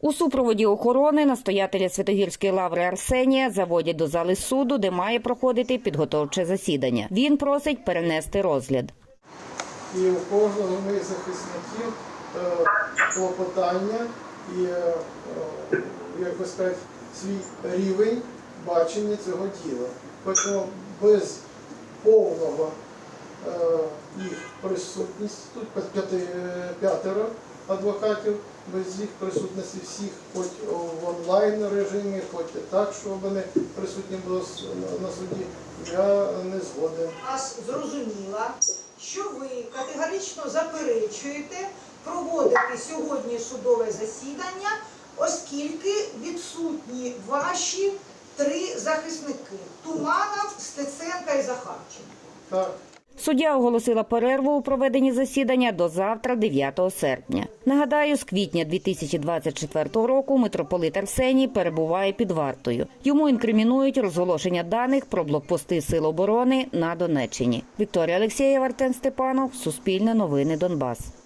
У супроводі охорони настоятеля Святогірської лаври Арсенія заводять до зали суду, де має проходити підготовче засідання. Він просить перенести розгляд. І у кожного з моїх захисників е, клопотання і, е, е, як би сказати, свій рівень бачення цього діла. Тому без повного їх присутності, тут п'ятеро адвокатів, без їх присутності всіх, хоч в онлайн режимі, хоч і так, щоб вони присутні були на суді, я не згоден. нас зрозуміла, що ви категорично заперечуєте проводити сьогодні судове засідання, оскільки відсутні ваші три захисники Туманов, Стеценка і Захарченко. Так. Суддя оголосила перерву у проведенні засідання до завтра, 9 серпня. Нагадаю, з квітня 2024 року митрополит Арсеній перебуває під вартою. Йому інкримінують розголошення даних про блокпости Сил оборони на Донеччині. Вікторія Олексєєва, Артем Степанов, Суспільне новини Донбас.